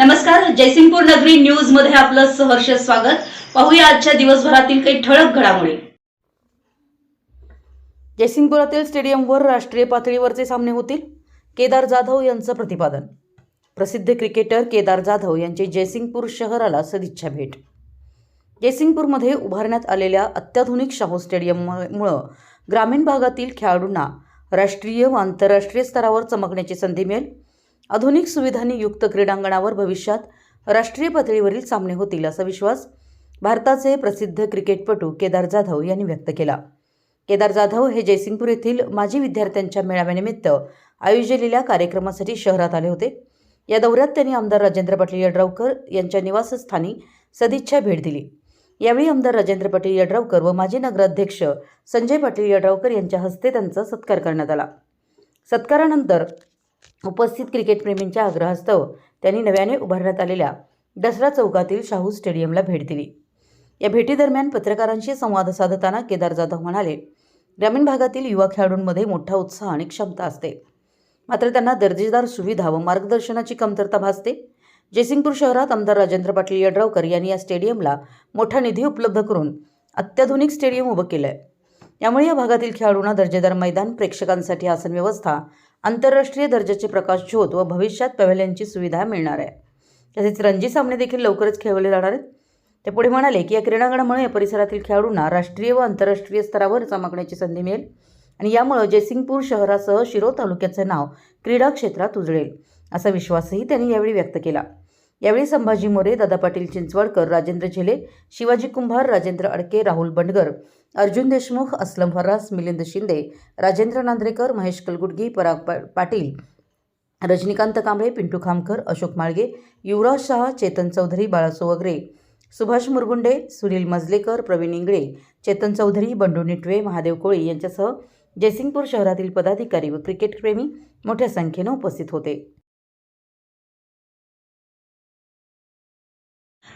नमस्कार जयसिंगपूर नगरी न्यूजमध्ये आपलं सहर्ष स्वागत. पाहूया आजच्या दिवसभरातील काही ठळक घडामोडी. जयसिंगपुरातील स्टेडियमवर राष्ट्रीय पातळीवरचे सामने होतील केदार जाधव यांचं प्रतिपादन. प्रसिद्ध क्रिकेटर केदार जाधव यांची जयसिंगपूर शहराला सदिच्छा भेट. जयसिंगपूरमध्ये उभारण्यात आलेल्या अत्याधुनिक शाहू स्टेडियममुळं ग्रामीण भागातील खेळाडूंना राष्ट्रीय व आंतरराष्ट्रीय स्तरावर चमकण्याची संधी मिळेल. आधुनिक सुविधांनी युक्त क्रीडांगणावर भविष्यात राष्ट्रीय पातळीवरील सामने होतील असा विश्वास भारताचे प्रसिद्ध क्रिकेटपटू केदार जाधव यांनी व्यक्त केला. केदार जाधव हे जयसिंगपूर येथील माजी विद्यार्थ्यांच्या मेळाव्यानिमित्त आयोजलेल्या कार्यक्रमासाठी शहरात आले होते. या दौऱ्यात त्यांनी आमदार राजेंद्र पाटील यड्रावकर यांच्या निवासस्थानी सदिच्छा भेट दिली. यावेळी आमदार राजेंद्र पाटील यड्रावकर व माजी नगराध्यक्ष संजय पाटील यड्रावकर यांच्या हस्ते त्यांचा सत्कार करण्यात आला. सत्कारानंतर उपस्थित क्रिकेटप्रेमींच्या आग्रहास्तव त्यांनी नव्याने उभारण्यात आलेल्या दसरा चौकातील शाहू स्टेडियमला भेट दिली. या भेटीदरम्यान पत्रकारांशी संवाद साधताना केदार जाधव म्हणाले ग्रामीण भागातील युवा खेळाडूंमध्ये मोठा उत्साह आणि क्षमता असते. मात्र त्यांना दर्जेदार सुविधा व मार्गदर्शनाची कमतरता भासते. जयसिंगपूर शहरात आमदार राजेंद्र पाटील यड्रावकर यांनी या स्टेडियमला मोठा निधी उपलब्ध करून अत्याधुनिक स्टेडियम उभं केलं आहे यामुळे या भागातील खेळाडूंना दर्जेदार मैदान प्रेक्षकांसाठी आसन व्यवस्था आंतरराष्ट्रीय दर्जाचे प्रकाश शोध व भविष्यात पवेलियनची सुविधा मिळणार आहे. तसेच रणजी सामने देखील लवकरच खेळवले जाणार आहेत. ते पुढे म्हणाले की या क्रीडांगणामुळे या परिसरातील खेळाडूंना राष्ट्रीय व आंतरराष्ट्रीय स्तरावर चमकण्याची संधी मिळेल आणि यामुळे जयसिंगपूर शहरासह शिरो तालुक्याचं नाव क्रीडा क्षेत्रात उजळेल असा विश्वासही त्यांनी यावेळी व्यक्त केला. यावेळी संभाजी मोरे दादा पाटील चिंचवडकर राजेंद्र झेले शिवाजी कुंभार राजेंद्र अडके राहुल बंडगर अर्जुन देशमुख अस्लम फरास मिलिंद शिंदे राजेंद्र नांद्रेकर महेश कलगुडगी पराग पाटील रजनीकांत कांबळे पिंटू खामकर अशोक माळगे युवराज शहा चेतन चौधरी बाळासो वगरे सुभाष मुरगुंडे सुनील मजलेकर प्रवीण इंगळे चेतन चौधरी बंडू निटवे महादेव कोळी यांच्यासह जयसिंगपूर शहरातील पदाधिकारी व क्रिकेटप्रेमी मोठ्या संख्येनं उपस्थित होते.